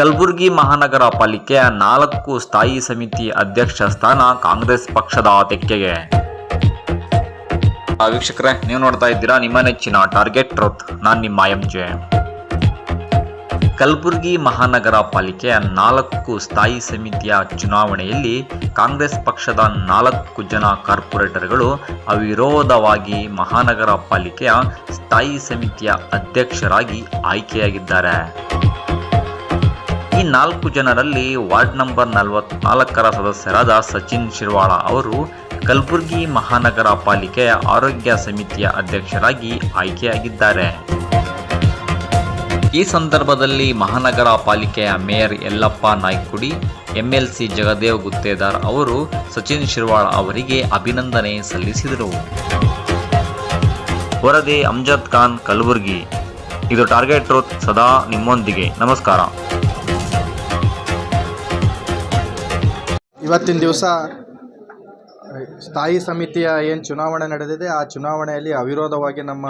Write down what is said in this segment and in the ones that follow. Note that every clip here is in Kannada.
ಕಲಬುರಗಿ ಮಹಾನಗರ ಪಾಲಿಕೆಯ ನಾಲ್ಕು ಸ್ಥಾಯಿ ಸಮಿತಿ ಅಧ್ಯಕ್ಷ ಸ್ಥಾನ ಕಾಂಗ್ರೆಸ್ ಪಕ್ಷದ ತೆಕ್ಕೆಗೆ ವೀಕ್ಷಕರೇ, ನೀವು ನೋಡ್ತಾ ಇದ್ದೀರಾ ನಿಮ್ಮ ನೆಚ್ಚಿನ ಟಾರ್ಗೆಟ್ ಟ್ರೋತ್. ನಾನು ನಿಮ್ಮ ಎಂ ಜೆ. ಕಲಬುರಗಿ ಮಹಾನಗರ ಪಾಲಿಕೆಯ ನಾಲ್ಕು ಸ್ಥಾಯಿ ಸಮಿತಿಯ ಚುನಾವಣೆಯಲ್ಲಿ ಕಾಂಗ್ರೆಸ್ ಪಕ್ಷದ ನಾಲ್ಕು ಜನ ಕಾರ್ಪೊರೇಟರ್ಗಳು ಅವಿರೋಧವಾಗಿ ಮಹಾನಗರ ಪಾಲಿಕೆಯ ಸ್ಥಾಯಿ ಸಮಿತಿಯ ಅಧ್ಯಕ್ಷರಾಗಿ ಆಯ್ಕೆಯಾಗಿದ್ದಾರೆ. ಈ ನಾಲ್ಕು ಜನರಲ್ಲಿ ವಾರ್ಡ್ ನಂಬರ್ ನಲವತ್ನಾಲ್ಕರ ಸದಸ್ಯರಾದ ಸಚಿನ್ ಶಿರ್ವಾಳ ಅವರು ಕಲಬುರಗಿ ಮಹಾನಗರ ಪಾಲಿಕೆಯ ಆರೋಗ್ಯ ಸಮಿತಿಯ ಅಧ್ಯಕ್ಷರಾಗಿ ಆಯ್ಕೆಯಾಗಿದ್ದಾರೆ. ಈ ಸಂದರ್ಭದಲ್ಲಿ ಮಹಾನಗರ ಪಾಲಿಕೆಯ ಮೇಯರ್ ಯಲ್ಲಪ್ಪ ನಾಯ್ಕುಡಿ, ಎಂಎಲ್ಸಿ ಜಗದೇವ್ ಗುತ್ತೇದಾರ್ ಅವರು ಸಚಿನ್ ಶಿರ್ವಾಳ ಅವರಿಗೆ ಅಭಿನಂದನೆ ಸಲ್ಲಿಸಿದರು. ವರದಿ ಅಮ್ಜದ್ ಖಾನ್ ಕಲಬುರ್ಗಿ. ಇದು ಟಾರ್ಗೆಟ್ ರೋತ್ ಸದಾ ನಿಮ್ಮೊಂದಿಗೆ. ನಮಸ್ಕಾರ. ಇವತ್ತಿನ ದಿವಸ ಸ್ಥಾಯಿ ಸಮಿತಿಯ ಏನು ಚುನಾವಣೆ ನಡೆದಿದೆ, ಆ ಚುನಾವಣೆಯಲ್ಲಿ ಅವಿರೋಧವಾಗಿ ನಮ್ಮ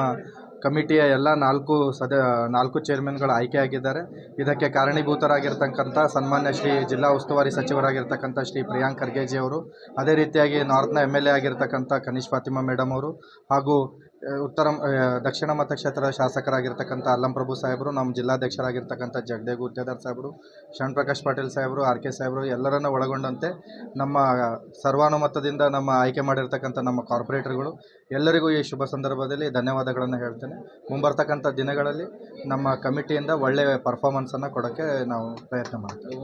ಕಮಿಟಿಯ ಎಲ್ಲ ನಾಲ್ಕು ಸದ, ನಾಲ್ಕು ಚೇರ್ಮನ್ಗಳು ಆಯ್ಕೆಯಾಗಿದ್ದಾರೆ. ಇದಕ್ಕೆ ಕಾರಣೀಭೂತರಾಗಿರ್ತಕ್ಕಂಥ ಸನ್ಮಾನ್ಯ ಶ್ರೀ ಜಿಲ್ಲಾ ಉಸ್ತುವಾರಿ ಸಚಿವರಾಗಿರ್ತಕ್ಕಂಥ ಶ್ರೀ ಪ್ರಿಯಾಂಕ್ ಖರ್ಗೆಜಿ ಅವರು, ಅದೇ ರೀತಿಯಾಗಿ ನಾರ್ತ್ನ ಎಂ ಎಲ್ ಎ ಆಗಿರ್ತಕ್ಕಂಥ ಕನಿಷ್ ಫಾತಿಮಾ ಮೇಡಮ್ ಅವರು ಹಾಗೂ ಉತ್ತರ ದಕ್ಷಿಣ ಮತಕ್ಷೇತ್ರದ ಶಾಸಕರಾಗಿರ್ತಕ್ಕಂಥ ಅಲ್ಲಂಪ್ರಭು ಸಾಹೇಬರು, ನಮ್ಮ ಜಿಲ್ಲಾಧ್ಯಕ್ಷರಾಗಿರ್ತಕ್ಕಂಥ ಜಗದೇಗು ಗುತ್ತೇದಾರ್ ಸಾಹೇಬರು, ಶರಣ್ ಪ್ರಕಾಶ್ ಪಾಟೀಲ್ ಸಾಹೇಬರು, ಆರ್ ಕೆ ಸಾಹೇಬರು, ಎಲ್ಲರನ್ನ ಒಳಗೊಂಡಂತೆ ನಮ್ಮ ಸರ್ವಾನುಮತದಿಂದ ನಮ್ಮ ಆಯ್ಕೆ ಮಾಡಿರ್ತಕ್ಕಂಥ ನಮ್ಮ ಕಾರ್ಪೊರೇಟರ್ಗಳು ಎಲ್ಲರಿಗೂ ಈ ಶುಭ ಸಂದರ್ಭದಲ್ಲಿ ಧನ್ಯವಾದಗಳನ್ನು ಹೇಳ್ತೇನೆ. ಮುಂಬರ್ತಕ್ಕಂಥ ದಿನಗಳಲ್ಲಿ ನಮ್ಮ ಕಮಿಟಿಯಿಂದ ಒಳ್ಳೆಯ ಪರ್ಫಾರ್ಮೆನ್ಸನ್ನು ಕೊಡೋಕ್ಕೆ ನಾವು ಪ್ರಯತ್ನ ಮಾಡ್ತೇವೆ.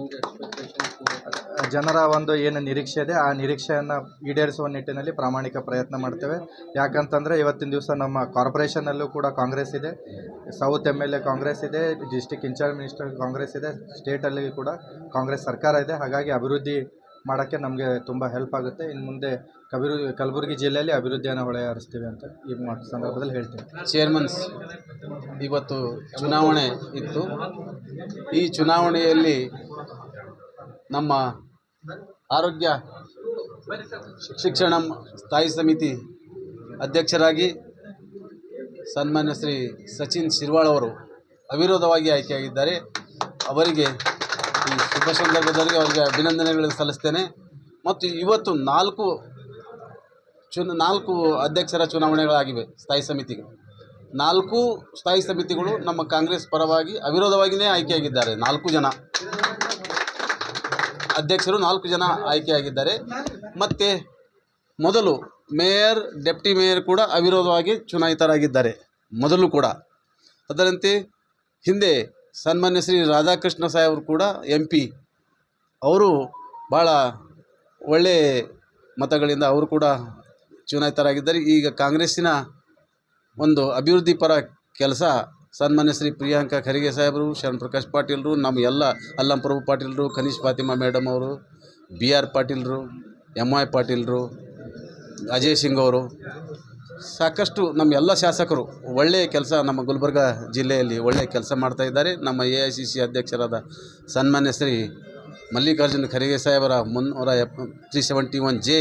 ಜನರ ಒಂದು ಏನು ನಿರೀಕ್ಷೆ ಇದೆ, ಆ ನಿರೀಕ್ಷೆಯನ್ನು ಈಡೇರಿಸುವ ನಿಟ್ಟಿನಲ್ಲಿ ಪ್ರಾಮಾಣಿಕ ಪ್ರಯತ್ನ ಮಾಡ್ತೇವೆ. ಯಾಕಂತಂದರೆ ಇವತ್ತಿನ ದಿವಸ ನಮ್ಮ ಕಾರ್ಪೊರೇಷನಲ್ಲೂ ಕೂಡ ಕಾಂಗ್ರೆಸ್ ಇದೆ. South M L A Congress ಇದೆ ಡಿಸ್ಟಿಕ್ ಇನ್ಚಾರ್ಜ್ ಮಿನಿಸ್ಟರ್ ಕಾಂಗ್ರೆಸ್ ಇದೆ ಸ್ಟೇಟಲ್ಲಿ ಕೂಡ ಕಾಂಗ್ರೆಸ್ ಸರ್ಕಾರ ಇದೆ. ಹಾಗಾಗಿ ಅಭಿವೃದ್ಧಿ ಮಾಡೋಕ್ಕೆ ನಮಗೆ ತುಂಬ ಹೆಲ್ಪ್ ಆಗುತ್ತೆ. ಇನ್ನು ಮುಂದೆ ಕಬಿರು, ಕಲಬುರಗಿ ಜಿಲ್ಲೆಯಲ್ಲಿ ಅಭಿವೃದ್ಧಿಯನ್ನು ಹೊಳೆ ಹರಿಸ್ತೀವಿ ಅಂತ ಈ ಸಂದರ್ಭದಲ್ಲಿ ಹೇಳ್ತೀನಿ. ಚೇರ್ಮನ್ಸ್ ಇವತ್ತು ಚುನಾವಣೆ ಇತ್ತು. ಈ ಚುನಾವಣೆಯಲ್ಲಿ ನಮ್ಮ ಆರೋಗ್ಯ, ಶಿಕ್ಷಣ ಸ್ಥಾಯಿ ಸಮಿತಿ ಅಧ್ಯಕ್ಷರಾಗಿ ಸನ್ಮಾನ್ಯ ಶ್ರೀ ಸಚಿನ್ ಶಿರ್ವಾಳ್ ಅವರು ಅವಿರೋಧವಾಗಿ ಆಯ್ಕೆಯಾಗಿದ್ದಾರೆ. ಅವರಿಗೆ ಈ ಶುಭ ಸಂದರ್ಭದಲ್ಲಿ ಅವರಿಗೆ ಅಭಿನಂದನೆಗಳನ್ನು ಸಲ್ಲಿಸ್ತೇನೆ. ಮತ್ತು ಇವತ್ತು ನಾಲ್ಕು ಚುನ, ನಾಲ್ಕು ಅಧ್ಯಕ್ಷರ ಚುನಾವಣೆಗಳಾಗಿವೆ ಸ್ಥಾಯಿ ಸಮಿತಿಗೆ. ನಾಲ್ಕು ಸ್ಥಾಯಿ ಸಮಿತಿಗಳು ನಮ್ಮ ಕಾಂಗ್ರೆಸ್ ಪರವಾಗಿ ಅವಿರೋಧವಾಗಿಯೇ ಆಯ್ಕೆಯಾಗಿದ್ದಾರೆ. ನಾಲ್ಕು ಜನ ಅಧ್ಯಕ್ಷರು ನಾಲ್ಕು ಜನ ಆಯ್ಕೆಯಾಗಿದ್ದಾರೆ. ಮತ್ತು ಮೊದಲು ಮೇಯರ್, ಡೆಪ್ಟಿ ಮೇಯರ್ ಕೂಡ ಅವಿರೋಧವಾಗಿ ಚುನಾಯಿತರಾಗಿದ್ದಾರೆ. ಮೊದಲು ಕೂಡ. ಅದರಂತೆ ಹಿಂದೆ ಸನ್ಮಾನ್ಯ ಶ್ರೀ ರಾಧಾಕೃಷ್ಣ ಸಾಹೇಬರು ಕೂಡ ಎಂ ಪಿ ಅವರು ಭಾಳ ಒಳ್ಳೆ ಮತಗಳಿಂದ ಅವರು ಕೂಡ ಚುನಾಯಿತರಾಗಿದ್ದಾರೆ. ಈಗ ಕಾಂಗ್ರೆಸ್ಸಿನ ಒಂದು ಅಭಿವೃದ್ಧಿ ಪರ ಕೆಲಸ ಸನ್ಮಾನ್ಯ ಶ್ರೀ ಪ್ರಿಯಾಂಕ ಖರ್ಗೆ ಸಾಹೇಬರು, ಶರಣ್ ಪ್ರಕಾಶ್ ಪಾಟೀಲ್ರು, ನಮ್ಮ ಎಲ್ಲ ಅಲ್ಲಂ ಪ್ರಭು ಪಾಟೀಲ್ರು ಫಾತಿಮಾ ಮೇಡಮ್ ಅವರು, ಬಿ ಆರ್ ಪಾಟೀಲ್ರು ಎಂ ಐ ಪಾಟೀಲ್ರು, ಅಜಯ್ ಸಿಂಗ್ ಅವರು ಸಾಕಷ್ಟು ನಮ್ಮ ಎಲ್ಲ ಶಾಸಕರು ಒಳ್ಳೆಯ ಕೆಲಸ ನಮ್ಮ ಗುಲ್ಬರ್ಗ ಜಿಲ್ಲೆಯಲ್ಲಿ ಒಳ್ಳೆಯ ಕೆಲಸ ಮಾಡ್ತಾ ಇದ್ದಾರೆ. ನಮ್ಮ ಎ ಐ ಸಿ ಸಿ ಅಧ್ಯಕ್ಷರಾದ ಸನ್ಮಾನ್ಯ ಶ್ರೀ ಮಲ್ಲಿಕಾರ್ಜುನ ಖರ್ಗೆ ಸಾಹೇಬರ ಮುನ್ನೂರ ಎಪ್, ತ್ರೀ ಸೆವೆಂಟಿ ಒನ್ ಜೆ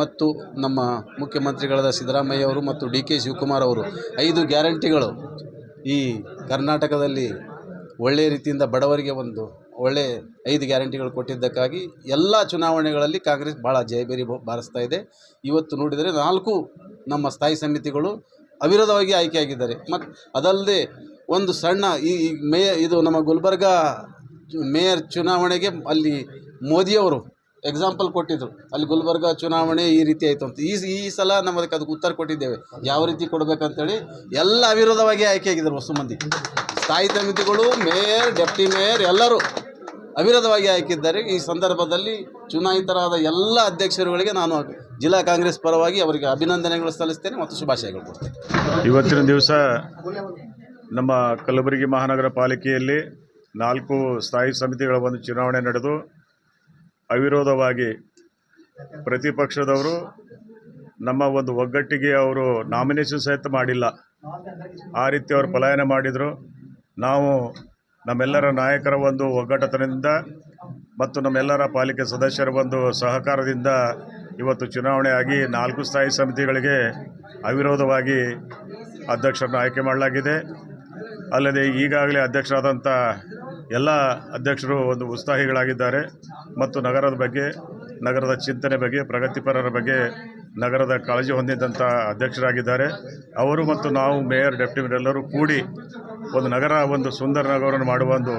ಮತ್ತು ನಮ್ಮ ಮುಖ್ಯಮಂತ್ರಿಗಳಾದ ಸಿದ್ದರಾಮಯ್ಯ ಅವರು ಮತ್ತು ಡಿ ಕೆ ಶಿವಕುಮಾರ್ ಅವರು ಐದು ಗ್ಯಾರಂಟಿಗಳು ಈ ಕರ್ನಾಟಕದಲ್ಲಿ ಒಳ್ಳೆಯ ರೀತಿಯಿಂದ ಬಡವರಿಗೆ ಒಂದು ಒಳ್ಳೆಯ ಐದು ಗ್ಯಾರಂಟಿಗಳು ಕೊಟ್ಟಿದ್ದಕ್ಕಾಗಿ ಎಲ್ಲ ಚುನಾವಣೆಗಳಲ್ಲಿ ಕಾಂಗ್ರೆಸ್ ಭಾಳ ಜಯಬೇರಿ ಬಾರಿಸ್ತಾ ಇದೆ. ಇವತ್ತು ನೋಡಿದರೆ ನಾಲ್ಕು ನಮ್ಮ ಸ್ಥಾಯಿ ಸಮಿತಿಗಳು ಅವಿರೋಧವಾಗಿ ಆಯ್ಕೆಯಾಗಿದ್ದಾರೆ. ಮತ್ತು ಅದಲ್ಲದೆ ಒಂದು ಸಣ್ಣ ಈ ಮೇಯ ಇದು ನಮ್ಮ ಗುಲ್ಬರ್ಗ ಮೇಯರ್ ಚುನಾವಣೆಗೆ ಅಲ್ಲಿ ಮೋದಿಯವರು ಎಕ್ಸಾಂಪಲ್ ಕೊಟ್ಟಿದ್ದರು ಅಲ್ಲಿ ಗುಲ್ಬರ್ಗ ಚುನಾವಣೆ ಈ ರೀತಿ ಆಯಿತು ಅಂತ. ಈ ಈ ಸಲ ನಮ್ಮದಕ್ಕೆ ಅದಕ್ಕೆ ಅದಕ್ಕೆ ಉತ್ತರ ಕೊಟ್ಟಿದ್ದೇವೆ. ಯಾವ ರೀತಿ ಕೊಡಬೇಕಂತೇಳಿ ಎಲ್ಲ ಅವಿರೋಧವಾಗಿ ಆಯ್ಕೆಯಾಗಿದ್ದರು ಹೊಸ ಮಂದಿ ಸ್ಥಾಯಿ ಸಮಿತಿಗಳು, ಮೇಯರ್, ಡೆಪ್ಟಿ ಮೇಯರ್ ಎಲ್ಲರೂ ಅವಿರೋಧವಾಗಿ ಆಯ್ಕಿದ್ದಾರೆ ಈ ಸಂದರ್ಭದಲ್ಲಿ ಚುನಾಯಿತರಾದ ಎಲ್ಲ ಅಧ್ಯಕ್ಷರುಗಳಿಗೆ ನಾನು ಜಿಲ್ಲಾ ಕಾಂಗ್ರೆಸ್ ಪರವಾಗಿ ಅವರಿಗೆ ಅಭಿನಂದನೆಗಳು ಸಲ್ಲಿಸ್ತೇನೆ ಮತ್ತು ಶುಭಾಶಯಗಳು ಕೊಡ್ತೇನೆ. ಇವತ್ತಿನ ದಿವಸ ನಮ್ಮ ಕಲಬುರಗಿ ಮಹಾನಗರ ಪಾಲಿಕೆಯಲ್ಲಿ ನಾಲ್ಕು ಸ್ಥಾಯಿ ಸಮಿತಿಗಳ ಒಂದು ಚುನಾವಣೆ ನಡೆದು ಅವಿರೋಧವಾಗಿ ಪ್ರತಿಪಕ್ಷದವರು ನಮ್ಮ ಒಂದು ಒಗ್ಗಟ್ಟಿಗೆ ಅವರು ನಾಮಿನೇಷನ್ ಸಹಿತ ಮಾಡಿಲ್ಲ. ಆ ರೀತಿ ಅವರು ಪಲಾಯನ ಮಾಡಿದರು. ನಾವು ನಮ್ಮೆಲ್ಲರ ನಾಯಕರ ಒಂದು ಒಗ್ಗಟ್ಟತನದಿಂದ ಮತ್ತು ನಮ್ಮೆಲ್ಲರ ಪಾಲಿಕೆ ಸದಸ್ಯರ ಒಂದು ಸಹಕಾರದಿಂದ ಇವತ್ತು ಚುನಾವಣೆ ಆಗಿ ನಾಲ್ಕು ಸ್ಥಾಯಿ ಸಮಿತಿಗಳಿಗೆ ಅವಿರೋಧವಾಗಿ ಅಧ್ಯಕ್ಷರನ್ನು ಆಯ್ಕೆ ಮಾಡಲಾಗಿದೆ. ಅಲ್ಲದೆ ಈಗಾಗಲೇ ಅಧ್ಯಕ್ಷರಾದಂಥ ಎಲ್ಲ ಅಧ್ಯಕ್ಷರು ಒಂದು ಉತ್ಸಾಹಿಗಳಾಗಿದ್ದಾರೆ. ಮತ್ತು ನಗರದ ಬಗ್ಗೆ, ನಗರದ ಚಿಂತನೆ ಬಗ್ಗೆ, ಪ್ರಗತಿಪರರ ಬಗ್ಗೆ ನಗರದ ಕಾಳಜಿ ಹೊಂದಿದ್ದಂಥ ಅಧ್ಯಕ್ಷರಾಗಿದ್ದಾರೆ. ಅವರು ಮತ್ತು ನಾವು ಮೇಯರ್, ಡೆಪ್ಟಿ ಎಲ್ಲರೂ ಕೂಡಿ ಒಂದು ನಗರ, ಒಂದು ಸುಂದರ ನಗರವನ್ನು ಮಾಡುವ ಒಂದು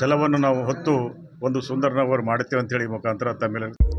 ಛಲವನ್ನು ನಾವು ಹೊತ್ತು ಒಂದು ಸುಂದರ ನಗರ ಮಾಡುತ್ತೇವೆ ಅಂತೇಳಿ ಮುಖಾಂತರ ತಮ್ಮೆಲ್ಲ